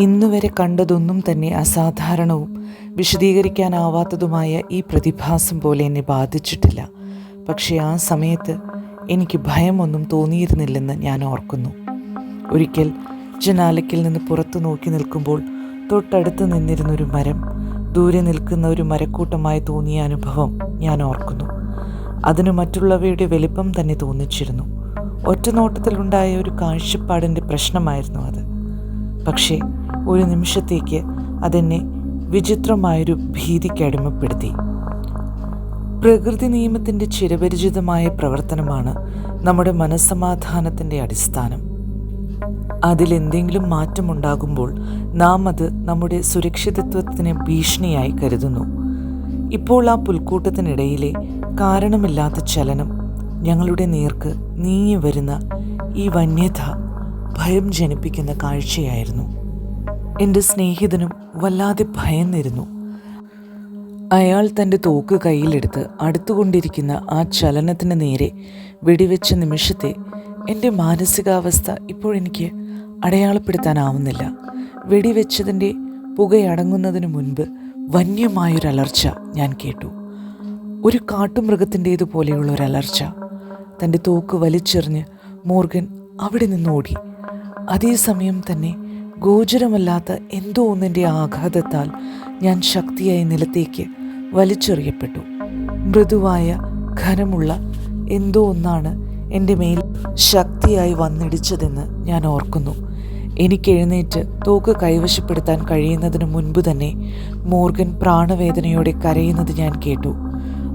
ഇന്നുവരെ കണ്ടതൊന്നും തന്നെ അസാധാരണവും വിശദീകരിക്കാനാവാത്തതുമായ ഈ പ്രതിഭാസം പോലെ എന്നെ ബാധിച്ചിട്ടില്ല. പക്ഷേ ആ സമയത്ത് എനിക്ക് ഭയമൊന്നും തോന്നിയിരുന്നില്ലെന്ന് ഞാൻ ഓർക്കുന്നു. ഒരിക്കൽ ജനാലയ്ക്കിൽ നിന്ന് പുറത്തു നോക്കി നിൽക്കുമ്പോൾ തൊട്ടടുത്ത് നിന്നിരുന്നൊരു മരം ദൂരെ നിൽക്കുന്ന ഒരു മരക്കൂട്ടമായി തോന്നിയ അനുഭവം ഞാൻ ഓർക്കുന്നു. അതിന് മറ്റുള്ളവയുടെ വലിപ്പം തന്നെ തോന്നിച്ചിരുന്നു. ഒറ്റ നോട്ടത്തിലുണ്ടായ ഒരു കാഴ്ചപ്പാടിന്റെ പ്രശ്നമായിരുന്നു അത്. പക്ഷേ ഒരു നിമിഷത്തേക്ക് അതെന്നെ വിചിത്രമായൊരു ഭീതിക്ക് അടിമപ്പെടുത്തി. പ്രകൃതി നിയമത്തിന്റെ ചിരപരിചിതമായ പ്രവർത്തനമാണ് നമ്മുടെ മനസ്സമാധാനത്തിന്റെ അടിസ്ഥാനം. അതിലെന്തെങ്കിലും മാറ്റമുണ്ടാകുമ്പോൾ നാം അത് നമ്മുടെ സുരക്ഷിതത്വത്തിന് ഭീഷണിയായി കരുതുന്നു. ഇപ്പോൾ ആ പുൽക്കൂട്ടത്തിനിടയിലെ കാരണമില്ലാത്ത ചലനം ഞങ്ങളുടെ നേർക്ക് നീങ്ങി വരുന്ന ഈ വന്യത ഭയം ജനിപ്പിക്കുന്ന കാഴ്ചയായിരുന്നു. എന്റെ സ്നേഹിതനും വല്ലാതെ ഭയന്നിരുന്നു. അയാൾ തന്റെ തോക്ക് കയ്യിലെടുത്ത് അടുത്തുകൊണ്ടിരിക്കുന്ന ആ ചലനത്തിന് നേരെ വെടിവെച്ച നിമിഷത്തെ എന്റെ മാനസികാവസ്ഥ ഇപ്പോഴെനിക്ക് അടയാളപ്പെടുത്താനാവുന്നില്ല. വെടിവെച്ചതിന്റെ പുകയടങ്ങുന്നതിന് മുൻപ് വന്യമായൊരലർച്ച ഞാൻ കേട്ടു. ഒരു കാട്ടുമൃഗത്തിന്റേതുപോലെയുള്ള ഒരലർച്ച തന്റെ തോക്ക് വലിച്ചെറിഞ്ഞ് മോർഗൻ അവിടെ നിന്ന് നിന്നോടി അതേസമയം തന്നെ ഗോചരമല്ലാത്ത എന്തോ ഒന്നിന്റെ ആഘാതത്താൽ ഞാൻ ശക്തിയായി നിലത്തേക്ക് വലിച്ചെറിയപ്പെട്ടു. മൃദുവായ ഘനമുള്ള എന്തോ ഒന്നാണ് എന്റെ മേൽ ശക്തിയായി വന്നിടിച്ചതെന്ന് ഞാൻ ഓർക്കുന്നു. എനിക്ക് എഴുന്നേറ്റ് തോക്ക് കൈവശപ്പെടുത്താൻ കഴിയുന്നതിന് മുൻപ് തന്നെ മോർഗൻ പ്രാണവേദനയോടെ കരയുന്നത് ഞാൻ കേട്ടു.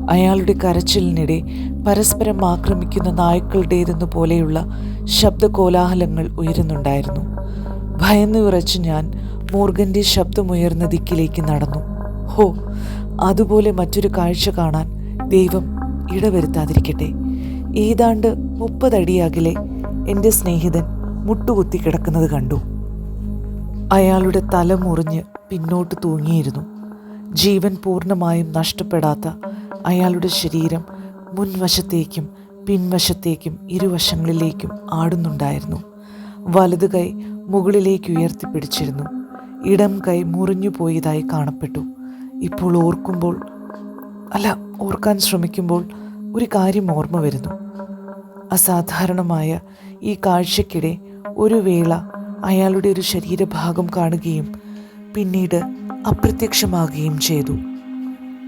അയാളുടെ കരച്ചിലിനിടെ പരസ്പരം ആക്രമിക്കുന്ന നായ്ക്കളുടേതെന്നു പോലെയുള്ള ശബ്ദകോലാഹലങ്ങൾ ഉയരുന്നുണ്ടായിരുന്നു. ഭയന്ന് വിറച്ച് ഞാൻ മോർഗന്റെ ശബ്ദമുയർന്ന ദിക്കിലേക്ക് നടന്നു. ഹോ അതുപോലെ മറ്റൊരു കാഴ്ച കാണാൻ ദൈവം ഇടവരുത്താതിരിക്കട്ടെ. ഏതാണ്ട് മുപ്പതടിയാകിലെ എന്റെ സ്നേഹിതൻ മുട്ടുകുത്തി കിടക്കുന്നത് കണ്ടു. അയാളുടെ തല മുറിഞ്ഞ് പിന്നോട്ട് തൂങ്ങിയിരുന്നു. ജീവൻ പൂർണമായും നഷ്ടപ്പെടാത്ത അയാളുടെ ശരീരം മുൻവശത്തേക്കും പിൻവശത്തേക്കും ഇരുവശങ്ങളിലേക്കും ആടുന്നുണ്ടായിരുന്നു. വലതു കൈ മുകളിലേക്ക് ഉയർത്തിപ്പിടിച്ചിരുന്നു. ഇടം കൈ മുറിഞ്ഞു പോയതായി കാണപ്പെട്ടു. ഇപ്പോൾ ഓർക്കുമ്പോൾ അല്ല ഓർക്കാൻ ശ്രമിക്കുമ്പോൾ ഒരു കാര്യം ഓർമ്മ വരുന്നു. അസാധാരണമായ ഈ കാഴ്ചയ്ക്കിടെ ഒരു വേള അയാളുടെ ഒരു ശരീരഭാഗം കാണുകയും പിന്നീട് അപ്രത്യക്ഷമാകുകയും ചെയ്തു.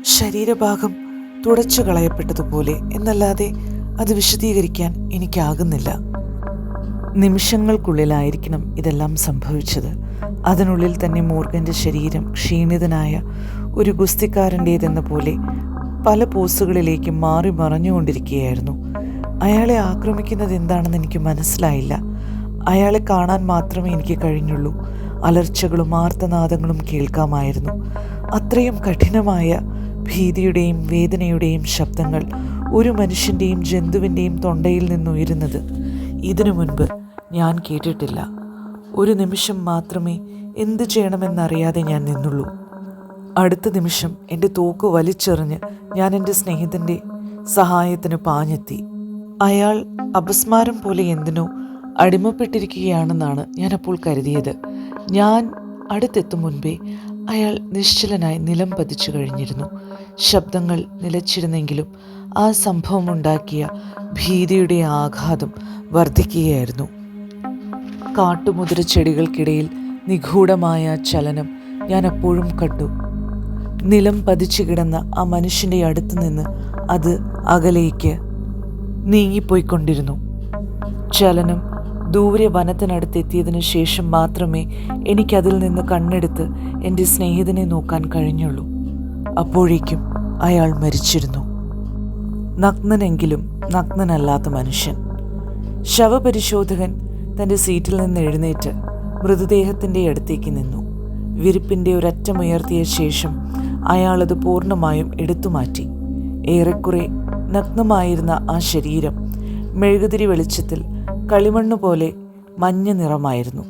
ശരീരഭാഗം തുടച്ചു കളയപ്പെട്ടതുപോലെ എന്നല്ലാതെ അത് വിശദീകരിക്കാൻ എനിക്കാകുന്നില്ല. നിമിഷങ്ങൾക്കുള്ളിലായിരിക്കണം ഇതെല്ലാം സംഭവിച്ചത്. അതിനുള്ളിൽ തന്നെ മോർഗന്റെ ശരീരം ക്ഷീണിതനായ ഒരു ഗുസ്തിക്കാരന്റേതെന്ന പോലെ പല പോസ്റ്റുകളിലേക്ക് മാറി മറഞ്ഞുകൊണ്ടിരിക്കുകയായിരുന്നു. അയാളെ ആക്രമിക്കുന്നത് എന്താണെന്ന് എനിക്ക് മനസ്സിലായില്ല. അയാളെ കാണാൻ മാത്രമേ എനിക്ക് കഴിഞ്ഞുള്ളൂ. അലർച്ചകളും ആർത്തനാദങ്ങളും കേൾക്കാമായിരുന്നു. അത്രയും കഠിനമായ ഭീതിയുടെയും വേദനയുടെയും ശബ്ദങ്ങൾ ഒരു മനുഷ്യന്റെയും ജന്തുവിന്റെയും തൊണ്ടയിൽ നിന്നുയരുന്നത് ഇതിനു മുൻപ് ഞാൻ കേട്ടിട്ടില്ല. ഒരു നിമിഷം മാത്രമേ എന്തു ചെയ്യണമെന്നറിയാതെ ഞാൻ നിന്നുള്ളൂ. അടുത്ത നിമിഷം എന്റെ തോക്ക് വലിച്ചെറിഞ്ഞ് ഞാൻ എന്റെ സ്നേഹിതന്റെ സഹായത്തിന് പാഞ്ഞെത്തി. അയാൾ അപസ്മാരം പോലെ എന്തിനോ അടിമപ്പെട്ടിരിക്കുകയാണെന്നാണ് ഞാൻ അപ്പോൾ കരുതിയത്. ഞാൻ അടുത്തെത്തും മുൻപേ അയാൾ നിശ്ചലനായി നിലം പതിച്ചു കഴിഞ്ഞിരുന്നു. ശബ്ദങ്ങൾ നിലച്ചിരുന്നെങ്കിലും ആ സംഭവമുണ്ടാക്കിയ ഭീതിയുടെ ആഘാതം വർദ്ധിക്കുകയായിരുന്നു. കാട്ടുമുതിര ചെടികൾക്കിടയിൽ നിഗൂഢമായ ചലനം ഞാൻ അപ്പോഴും കണ്ടു. നിലം പതിച്ചു കിടന്ന ആ മനുഷ്യന്റെ അടുത്ത് നിന്ന് അത് അകലേക്ക് നീങ്ങിപ്പോയിക്കൊണ്ടിരുന്നു. ചലനം ദൂരെ വനത്തിനടുത്തെത്തിയതിനു ശേഷം മാത്രമേ എനിക്കതിൽ നിന്ന് കണ്ണെടുത്ത് എന്റെ സ്നേഹിതനെ നോക്കാൻ കഴിഞ്ഞുള്ളൂ. അപ്പോഴേക്കും അയാൾ മരിച്ചിരുന്നു. നഗ്നനെങ്കിലും നഗ്നനല്ലാത്ത മനുഷ്യൻ. ശവപരിശോധകൻ തന്റെ സീറ്റിൽ നിന്ന് എഴുന്നേറ്റ് മൃതദേഹത്തിന്റെ അടുത്തേക്ക് നിന്നു. വിരിപ്പിന്റെ ഒരറ്റമുയർത്തിയ ശേഷം അയാളത് പൂർണമായും എടുത്തുമാറ്റി. ഏറെക്കുറെ നഗ്നമായിരുന്ന ആ ശരീരം മെഴുകുതിരി വെളിച്ചത്തിൽ കളിമണ്ണ് പോലെ മഞ്ഞ നിറമായിരുന്നു.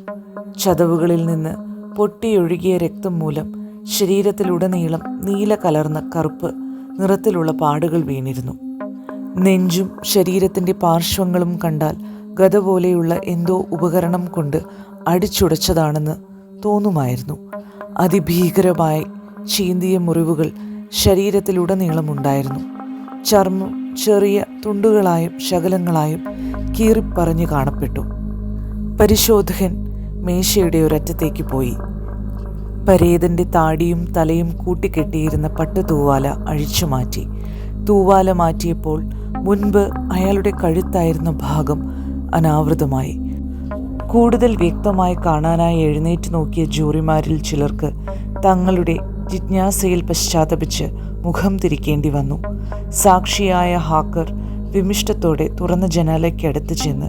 ചതവുകളിൽ നിന്ന് പൊട്ടിയൊഴുകിയ രക്തം മൂലം ശരീരത്തിലുടനീളം നീല കലർന്ന കറുപ്പ് നിറത്തിലുള്ള പാടുകൾ വീണിരുന്നു. നെഞ്ചും ശരീരത്തിന്റെ പാർശ്വങ്ങളും കണ്ടാൽ ഗത പോലെയുള്ള എന്തോ ഉപകരണം കൊണ്ട് അടിച്ചുടച്ചതാണെന്ന് തോന്നുമായിരുന്നു. അതിഭീകരമായി ചീന്തിയ മുറിവുകൾ ശരീരത്തിലുടനീളമുണ്ടായിരുന്നു. ചർമ്മം ചെറിയ തുണ്ടുകളായും ശകലങ്ങളായും കീറിപ്പറഞ്ഞു കാണപ്പെട്ടു. പരിശോധകൻ മേശയുടെ ഒരറ്റത്തേക്ക് പോയി. പരേതന്റെ താടിയും തലയും കൂട്ടിക്കെട്ടിയിരുന്ന പട്ടുതൂവാല അഴിച്ചു മാറ്റി. തൂവാല മാറ്റിയപ്പോൾ മുൻപ് അയാളുടെ കഴുത്തായിരുന്ന ഭാഗം അനാവൃതമായി. കൂടുതൽ വ്യക്തമായി കാണാനായി എഴുന്നേറ്റ് നോക്കിയ ജൂറിമാരിൽ ചിലർക്ക് തങ്ങളുടെ ജിജ്ഞാസയിൽ പശ്ചാത്തപിച്ച് മുഖം തിരിക്കേണ്ടി വന്നു. സാക്ഷിയായ ഹാക്കർ വിമിഷ്ടത്തോടെ തുറന്ന ജനാലയ്ക്കടുത്ത് ചെന്ന്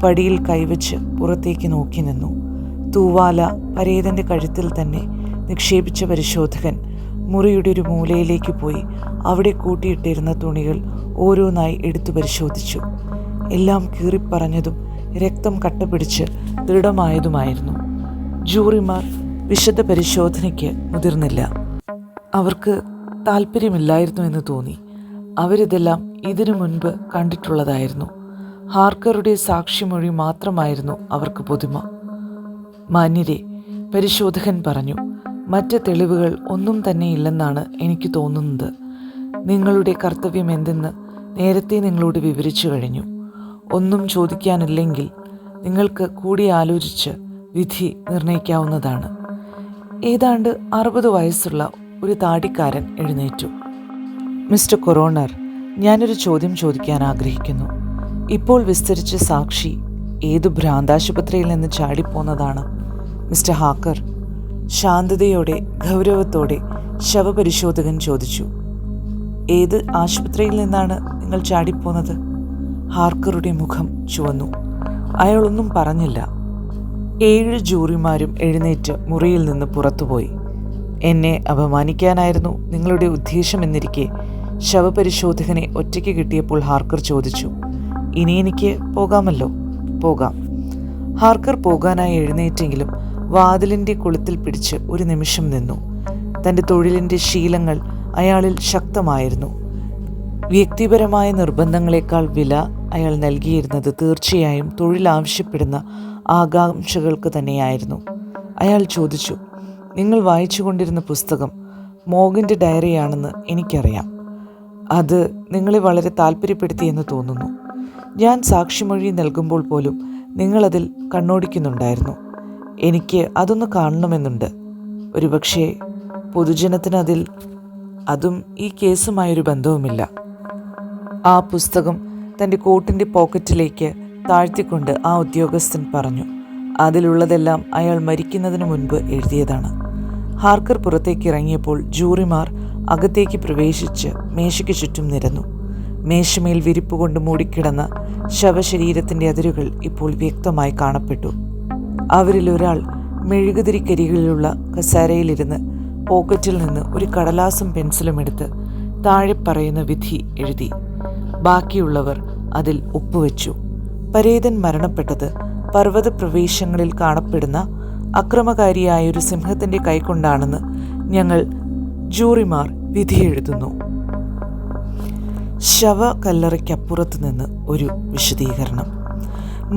പടിയിൽ കൈവച്ച് പുറത്തേക്ക് നോക്കി നിന്നു. തൂവാല പരേതന്റെ കഴുത്തിൽ തന്നെ നിക്ഷേപിച്ച പരിശോധകൻ മുറിയുടെ ഒരു മൂലയിലേക്ക് പോയി അവിടെ കൂട്ടിയിട്ടിരുന്ന തുണികൾ ഓരോന്നായി എടുത്തു പരിശോധിച്ചു. എല്ലാം കീറിപ്പറഞ്ഞതും രക്തം കട്ടപിടിച്ച് ദൃഢമായതുമായിരുന്നു. ജൂറിമാർ വിശദ പരിശോധനയ്ക്ക് മുതിർന്നില്ല. അവർക്ക് താല്പര്യമില്ലായിരുന്നു എന്ന് തോന്നി. അവരിതെല്ലാം ഇതിനു മുൻപ് കണ്ടിട്ടുള്ളതായിരുന്നു. ഹാർക്കറുടെ സാക്ഷിമൊഴി മാത്രമായിരുന്നു അവർക്ക് പുതുമ. മാന്യരെ പരിശോധകൻ പറഞ്ഞു മറ്റ് തെളിവുകൾ ഒന്നും തന്നെ ഇല്ലെന്നാണ് എനിക്ക് തോന്നുന്നത്. നിങ്ങളുടെ കർത്തവ്യം എന്തെന്ന് നേരത്തെ നിങ്ങളോട് വിവരിച്ചു കഴിഞ്ഞു. ഒന്നും ചോദിക്കാനില്ലെങ്കിൽ നിങ്ങൾക്ക് കൂടി ആലോചിച്ച് വിധി നിർണയിക്കാവുന്നതാണ്. ഏതാണ്ട് അറുപത് വയസ്സുള്ള ഒരു താടിക്കാരൻ എഴുന്നേറ്റു. മിസ്റ്റർ കൊറോണർ ഞാനൊരു ചോദ്യം ചോദിക്കാൻ ആഗ്രഹിക്കുന്നു. ഇപ്പോൾ വിസ്തരിച്ച സാക്ഷി ഏതു ഭ്രാന്താശുപത്രിയിൽ നിന്ന് ചാടിപ്പോന്നതാണ്? മിസ്റ്റർ ഹാക്കർ ശാന്തതയോടെ ഗൗരവത്തോടെ ശവപരിശോധകൻ ചോദിച്ചു. ഏത് ആശുപത്രിയിൽ നിന്നാണ് നിങ്ങൾ ചാടിപ്പോന്നത്? ഹാർക്കറുടെ മുഖം ചുവന്നു. അയാളൊന്നും പറഞ്ഞില്ല. ഏഴ് ജൂറിമാരും എഴുന്നേറ്റ് മുറിയിൽ നിന്ന് പുറത്തുപോയി. എന്നെ അപമാനിക്കാനായിരുന്നു നിങ്ങളുടെ ഉദ്ദേശമെന്നിരിക്കെ ശവപരിശോധകനെ ഒറ്റയ്ക്ക് കിട്ടിയപ്പോൾ ഹാർക്കർ ചോദിച്ചു ഇനി എനിക്ക് പോകാമല്ലോ? പോകാം. ഹാർക്കർ പോകാനായി എഴുന്നേറ്റെങ്കിലും വാതിലിന്റെ കൊളുത്തിൽ പിടിച്ച് ഒരു നിമിഷം നിന്നു. തന്റെ തൊഴിലിന്റെ ശീലങ്ങൾ അയാളിൽ ശക്തമായിരുന്നു. വ്യക്തിപരമായ നിർബന്ധങ്ങളെക്കാൾ വില അയാൾ നൽകിയിരുന്നത് തീർച്ചയായും തൊഴിൽ ആവശ്യപ്പെടുന്ന ആകാംക്ഷകൾക്ക് തന്നെയായിരുന്നു. അയാൾ ചോദിച്ചു നിങ്ങൾ വായിച്ചു കൊണ്ടിരുന്ന പുസ്തകം മോഗിന്റെ ഡയറിയാണെന്ന് എനിക്കറിയാം. അത് നിങ്ങളെ വളരെ താല്പര്യപ്പെടുത്തിയെന്ന് തോന്നുന്നു. ഞാൻ സാക്ഷിമൊഴി നൽകുമ്പോൾ പോലും നിങ്ങളതിൽ കണ്ണോടിക്കുന്നുണ്ടായിരുന്നു. എനിക്ക് അതൊന്ന് കാണണമെന്നുണ്ട്. ഒരുപക്ഷെ പൊതുജനത്തിന് അതിൽ അതും ഈ കേസുമായൊരു ബന്ധവുമില്ല. ആ പുസ്തകം തന്റെ കോട്ടിന്റെ പോക്കറ്റിലേക്ക് താഴ്ത്തിക്കൊണ്ട് ആ ഉദ്യോഗസ്ഥൻ പറഞ്ഞു അതിലുള്ളതെല്ലാം അയാൾ മരിക്കുന്നതിന് മുൻപ് എഴുതിയതാണ്. ഹാർക്കർ പുറത്തേക്ക് ഇറങ്ങിയപ്പോൾ ജൂറിമാർ അകത്തേക്ക് പ്രവേശിച്ച് മേശയ്ക്ക് ചുറ്റും നിരന്നു. മേശമേൽ വിരിപ്പ് കൊണ്ട് മൂടിക്കിടന്ന ശവശരീരത്തിന്റെ അതിരുകൾ ഇപ്പോൾ വ്യക്തമായി കാണപ്പെട്ടു. അവരിൽ ഒരാൾ മെഴുകുതിരിക്കരികളിലുള്ള കസാരയിലിരുന്ന് പോക്കറ്റിൽ നിന്ന് ഒരു കടലാസും പെൻസിലും എടുത്ത് താഴെ പറയുന്ന വിധി എഴുതി. ബാക്കിയുള്ളവർ അതിൽ ഒപ്പുവെച്ചു. പരേതൻ മരണപ്പെട്ടത് പർവത പ്രവേശങ്ങളിൽ കാണപ്പെടുന്ന അക്രമകാരിയായ ഒരു സിംഹത്തിന്റെ കൈകൊണ്ടാണെന്ന് ഞങ്ങൾ ജൂറിമാർ വിധിയെഴുതുന്നു. ശവ കല്ലറയ്ക്കപ്പുറത്ത് നിന്ന് ഒരു വിശദീകരണം.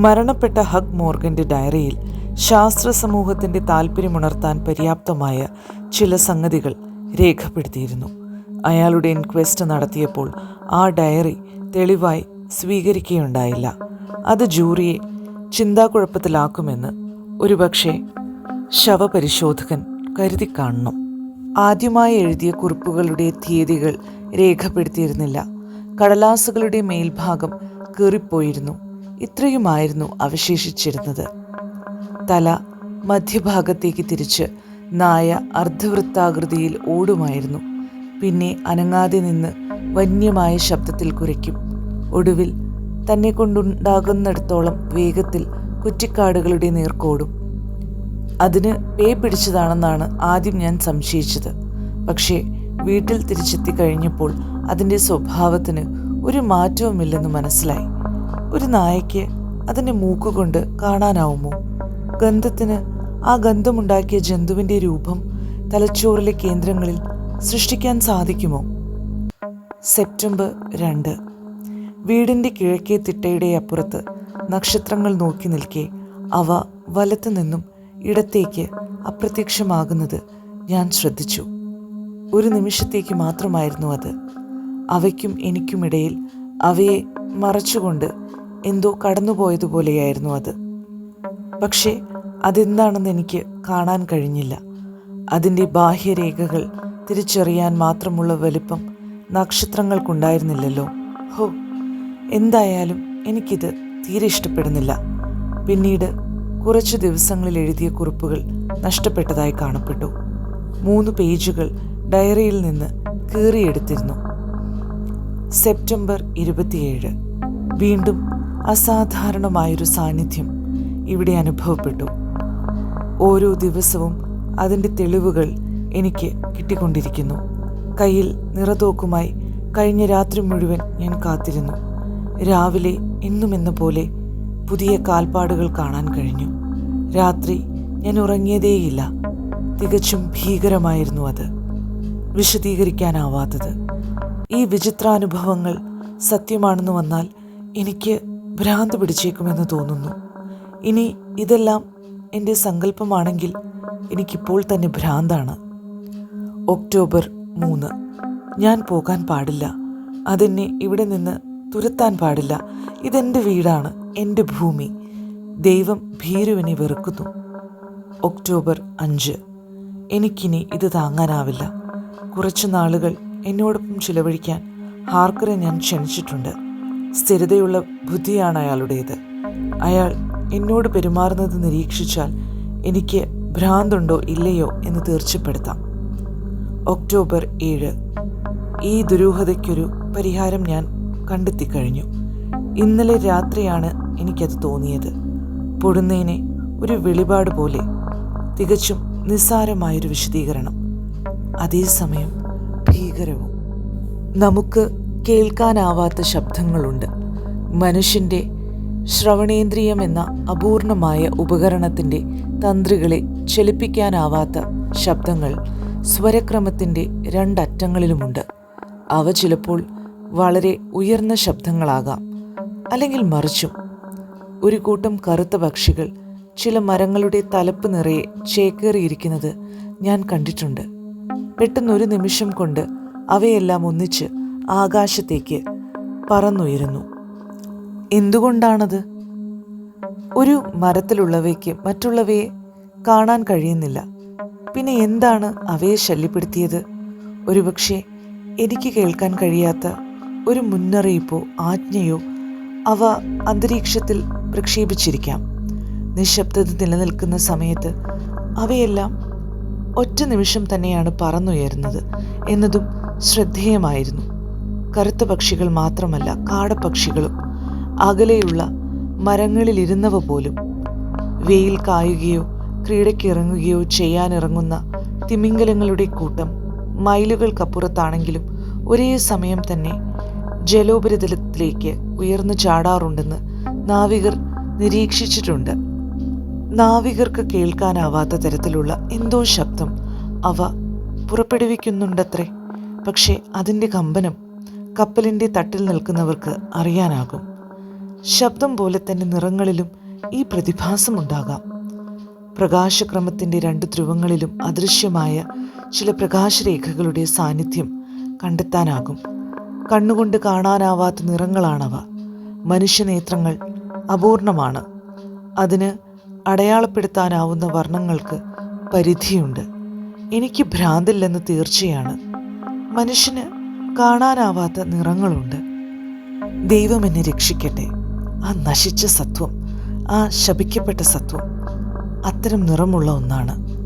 മരണപ്പെട്ട ഹഗ് മോർഗന്റെ ഡയറിയിൽ ശാസ്ത്ര സമൂഹത്തിന്റെ താല്പര്യമുണർത്താൻ പര്യാപ്തമായ ചില സംഗതികൾ രേഖപ്പെടുത്തിയിരുന്നു. അയാളുടെ ഇൻക്വസ്റ്റ് നടത്തിയപ്പോൾ ആ ഡയറി തെളിവായി സ്വീകരിക്കുകയുണ്ടായില്ല. അത് ജൂറിയെ ചിന്താക്കുഴപ്പത്തിലാക്കുമെന്ന് ഒരുപക്ഷെ ശവപരിശോധകൻ കരുതി കാണണം. ആദ്യമായി എഴുതിയ കുറിപ്പുകളുടെ തീയതികൾ രേഖപ്പെടുത്തിയിരുന്നില്ല. കടലാസുകളുടെ മേൽഭാഗം കീറിപ്പോയിരുന്നു. ഇത്രയുമായിരുന്നു അവശേഷിച്ചിരുന്നത്. തല മധ്യഭാഗത്തേക്ക് തിരിച്ച് നായ അർദ്ധവൃത്താകൃതിയിൽ ഓടുമായിരുന്നു. പിന്നെ അനങ്ങാതെ നിന്ന് വന്യമായ ശബ്ദത്തിൽ കുരയ്ക്കും. ഒടുവിൽ തന്നെ കൊണ്ടുണ്ടാകുന്നിടത്തോളം വേഗത്തിൽ കുറ്റിക്കാടുകളുടെ നേർക്കോടും അതിന് പേ പിടിച്ചതാണെന്നാണ് ആദ്യം ഞാൻ സംശയിച്ചത്. പക്ഷേ വീട്ടിൽ തിരിച്ചെത്തി കഴിഞ്ഞപ്പോൾ അതിന്റെ സ്വഭാവത്തിന് ഒരു മാറ്റവുമില്ലെന്ന് മനസ്സിലായി. ഒരു നായയ്ക്ക് അതിന്റെ മൂക്കുകൊണ്ട് കാണാനാവുമോ? ഗന്ധത്തിന് ആ ഗന്ധമുണ്ടാക്കിയ ജന്തുവിന്റെ രൂപം തലച്ചോറിലെ കേന്ദ്രങ്ങളിൽ സൃഷ്ടിക്കാൻ സാധിക്കുമോ? സെപ്റ്റംബർ രണ്ട്. വീടിന്റെ കിഴക്കേ തിട്ടയുടെ അപ്പുറത്ത് നക്ഷത്രങ്ങൾ നോക്കി നിൽക്കെ അവ വലത്തു നിന്നും ഇടത്തേക്ക് അപ്രത്യക്ഷമാകുന്നത് ഞാൻ ശ്രദ്ധിച്ചു. ഒരു നിമിഷത്തേക്ക് മാത്രമായിരുന്നു അത്. അവയ്ക്കും എനിക്കുമിടയിൽ അവയെ മറച്ചുകൊണ്ട് എന്തോ കടന്നുപോയതുപോലെയായിരുന്നു അത്. പക്ഷേ അതെന്താണെന്ന് എനിക്ക് കാണാൻ കഴിഞ്ഞില്ല. അതിന്റെ ബാഹ്യരേഖകൾ തിരിച്ചറിയാൻ മാത്രമുള്ള വലിപ്പം നക്ഷത്രങ്ങൾക്കുണ്ടായിരുന്നില്ലല്ലോ. ഹോ എന്തായാലും എനിക്കിത് തീരെ ഇഷ്ടപ്പെടുന്നില്ല. പിന്നീട് കുറച്ച് ദിവസങ്ങളിൽ എഴുതിയ കുറിപ്പുകൾ നഷ്ടപ്പെട്ടതായി കാണപ്പെട്ടു. മൂന്ന് പേജുകൾ ഡയറിയിൽ നിന്ന് കീറിയെടുത്തിരുന്നു. സെപ്റ്റംബർ ഇരുപത്തിയേഴ്. വീണ്ടും അസാധാരണമായൊരു സാന്നിധ്യം ഇവിടെ അനുഭവപ്പെട്ടു. ഓരോ ദിവസവും അതിന്റെ തെളിവുകൾ എനിക്ക് കിട്ടിക്കൊണ്ടിരിക്കുന്നു. കയ്യിൽ നിറതോക്കുമായി കഴിഞ്ഞ രാത്രി മുഴുവൻ ഞാൻ കാത്തിരുന്നു. രാവിലെ എന്നുമെന്ന പോലെ പുതിയ കാൽപ്പാടുകൾ കാണാൻ കഴിഞ്ഞു. രാത്രി ഞാൻ ഉറങ്ങിയതേയില്ല. തികച്ചും ഭീകരമായിരുന്നു അത്. വിശദീകരിക്കാനാവാത്തത്. ഈ വിചിത്രാനുഭവങ്ങൾ സത്യമാണെന്ന് വന്നാൽ എനിക്ക് ഭ്രാന്ത് പിടിച്ചേക്കുമെന്ന് തോന്നുന്നു. ഇനി ഇതെല്ലാം എന്റെ സങ്കല്പമാണെങ്കിൽ എനിക്കിപ്പോൾ തന്നെ ഭ്രാന്താണ്. ഒക്ടോബർ മൂന്ന്. ഞാൻ പോകാൻ പാടില്ല. അതെന്നെ ഇവിടെ നിന്ന് തുരത്താൻ പാടില്ല. ഇതെന്റെ വീടാണ് എന്റെ ഭൂമി. ദൈവം ഭീരുവിനെ വെറുക്കുന്നു. ഒക്ടോബർ അഞ്ച്. എനിക്കിനി ഇത് താങ്ങാനാവില്ല. കുറച്ച് നാളുകൾ എന്നോടൊപ്പം ചിലവഴിക്കാൻ ഹാർക്കറെ ഞാൻ ക്ഷണിച്ചിട്ടുണ്ട്. സ്ഥിരതയുള്ള ബുദ്ധിയാണ് അയാളുടേത്. അയാൾ എന്നോട് പെരുമാറുന്നത് നിരീക്ഷിച്ചാൽ എനിക്ക് ഭ്രാന്തുണ്ടോ ഇല്ലയോ എന്ന് തീർച്ചപ്പെടുത്താം. ഒക്ടോബർ ഏഴ്. ഈ ദുരൂഹതയ്ക്കൊരു പരിഹാരം ഞാൻ കണ്ടെത്തിക്കഴിഞ്ഞു ഇന്നലെ രാത്രിയാണ് എനിക്കത് തോന്നിയത്. പൊടുന്നേനെ ഒരു വെളിപാട് പോലെ തികച്ചും നിസ്സാരമായൊരു വിശദീകരണം. അതേസമയം ഭീകരവും. നമുക്ക് കേൾക്കാനാവാത്ത ശബ്ദങ്ങളുണ്ട്. മനുഷ്യന്റെ ശ്രവണേന്ദ്രിയം എന്ന അപൂർണമായ ഉപകരണത്തിന്റെ തന്ത്രികളെ ചലിപ്പിക്കാനാവാത്ത ശബ്ദങ്ങൾ സ്വരക്രമത്തിന്റെ രണ്ടറ്റങ്ങളിലുമുണ്ട്. അവ ചിലപ്പോൾ വളരെ ഉയർന്ന ശബ്ദങ്ങളാകാം അല്ലെങ്കിൽ മറിച്ചും. ഒരു കൂട്ടം കറുത്ത പക്ഷികൾ ചില മരങ്ങളുടെ തലപ്പ് നിറയെ ചേക്കേറിയിരിക്കുന്നത് ഞാൻ കണ്ടിട്ടുണ്ട്. പെട്ടെന്നൊരു നിമിഷം കൊണ്ട് അവയെല്ലാം ഒന്നിച്ച് ആകാശത്തേക്ക് പറന്നുയരുന്നു. എന്തുകൊണ്ടാണത്? ഒരു മരത്തിലുള്ളവയ്ക്ക് മറ്റുള്ളവയെ കാണാൻ കഴിയുന്നില്ല. പിന്നെ എന്താണ് അവയെ ശല്യപ്പെടുത്തിയത്? ഒരുപക്ഷെ എനിക്ക് കേൾക്കാൻ കഴിയാത്ത ഒരു മുന്നറിയിപ്പോ ആജ്ഞയോ അവ അന്തരീക്ഷത്തിൽ പ്രക്ഷേപിച്ചിരിക്കാം. നിശബ്ദത നിലനിൽക്കുന്ന സമയത്ത് അവയെല്ലാം ഒറ്റ നിമിഷം തന്നെയാണ് പറന്നുയരുന്നത് എന്നതും ശ്രദ്ധേയമായിരുന്നു. കറുത്ത പക്ഷികൾ മാത്രമല്ല കാടപ്പക്ഷികളും അകലെയുള്ള മരങ്ങളിലിരുന്നവ പോലും വെയിൽ കായുകയോ ക്രീഡയ്ക്കിറങ്ങുകയോ ചെയ്യാനിറങ്ങുന്ന തിമിംഗലങ്ങളുടെ കൂട്ടം മൈലുകൾക്കപ്പുറത്താണെങ്കിലും ഒരേ സമയം തന്നെ ജലോപരിതലത്തിലേക്ക് ഉയർന്നു ചാടാറുണ്ടെന്ന് നാവികർ നിരീക്ഷിച്ചിട്ടുണ്ട്. നാവികർക്ക് കേൾക്കാനാവാത്ത തരത്തിലുള്ള എന്തോ ശബ്ദം അവ പുറപ്പെടുവിക്കുന്നുണ്ടത്രേ. പക്ഷേ അതിന്റെ കമ്പനം കപ്പലിന്റെ തട്ടിൽ നിൽക്കുന്നവർക്ക് അറിയാനാകും. ശബ്ദം പോലെ തന്നെ നിറങ്ങളിലും ഈ പ്രതിഭാസമുണ്ടാകാം. പ്രകാശക്രമത്തിന്റെ രണ്ട് ധ്രുവങ്ങളിലും അദൃശ്യമായ ചില പ്രകാശരേഖകളുടെ സാന്നിധ്യം കണ്ടെത്താനാകും. കണ്ണുകൊണ്ട് കാണാനാവാത്ത നിറങ്ങളാണവ. മനുഷ്യനേത്രങ്ങൾ അപൂർണമാണ്. അതിന് അടയാളപ്പെടുത്താനാവുന്ന വർണങ്ങൾക്ക് പരിധിയുണ്ട്. എനിക്ക് ഭ്രാന്തില്ലെന്ന് തീർച്ചയാണ്. മനുഷ്യന് കാണാനാവാത്ത നിറങ്ങളുണ്ട്. ദൈവം എന്നെ രക്ഷിക്കട്ടെ. ആ നശിച്ച സത്വം ആ ശപിക്കപ്പെട്ട സത്വം അത്തരം നിറമുള്ള ഒന്നാണ്.